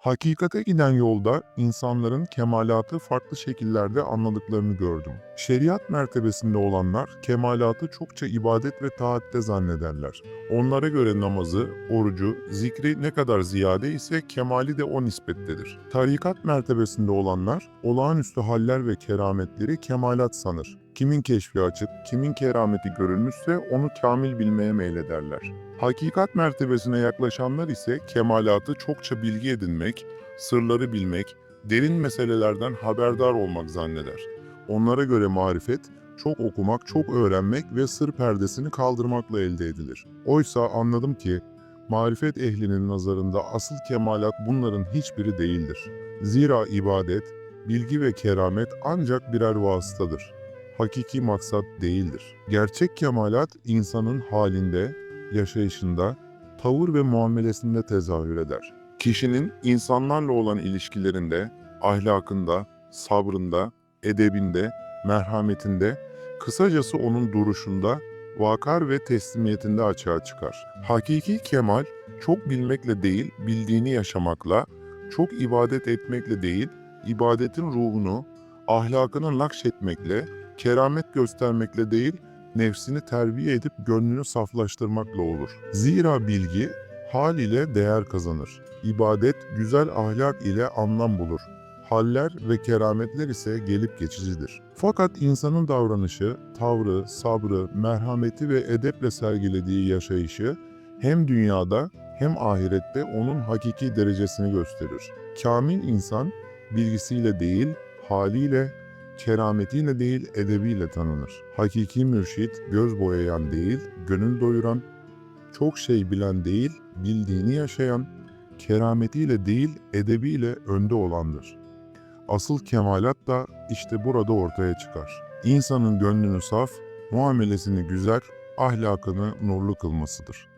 Hakikate giden yolda insanların kemalatı farklı şekillerde anladıklarını gördüm. Şeriat mertebesinde olanlar kemalatı çokça ibadet ve taatte zannederler. Onlara göre namazı, orucu, zikri ne kadar ziyade ise kemali de o nispettedir. Tarikat mertebesinde olanlar olağanüstü haller ve kerametleri kemalat sanır. Kimin keşfi açık, kimin kerameti görülmüşse onu kamil bilmeye meylederler. Hakikat mertebesine yaklaşanlar ise kemalatı çokça bilgi edinmek, sırları bilmek, derin meselelerden haberdar olmak zanneder. Onlara göre marifet, çok okumak, çok öğrenmek ve sır perdesini kaldırmakla elde edilir. Oysa anladım ki, marifet ehlinin nazarında asıl kemalat bunların hiçbiri değildir. Zira ibadet, bilgi ve keramet ancak birer vasıtadır. Hakiki maksat değildir. Gerçek kemalat insanın halinde, yaşayışında, tavır ve muamelesinde tezahür eder. Kişinin insanlarla olan ilişkilerinde, ahlakında, sabrında, edebinde, merhametinde, kısacası onun duruşunda, vakar ve teslimiyetinde açığa çıkar. Hakiki kemal, çok bilmekle değil, bildiğini yaşamakla, çok ibadet etmekle değil, ibadetin ruhunu, ahlakını nakşetmekle, keramet göstermekle değil, nefsini terbiye edip gönlünü saflaştırmakla olur. Zira bilgi hal ile değer kazanır. İbadet güzel ahlak ile anlam bulur. Haller ve kerametler ise gelip geçicidir. Fakat insanın davranışı, tavrı, sabrı, merhameti ve edeple sergilediği yaşayışı hem dünyada hem ahirette onun hakiki derecesini gösterir. Kamil insan bilgisiyle değil, haliyle, kerametiyle değil edebiyle tanınır. Hakiki mürşit göz boyayan değil, gönül doyuran, çok şey bilen değil, bildiğini yaşayan, kerametiyle değil edebiyle önde olandır. Asıl kemalat da işte burada ortaya çıkar. İnsanın gönlünü saf, muamelesini güzel, ahlakını nurlu kılmasıdır.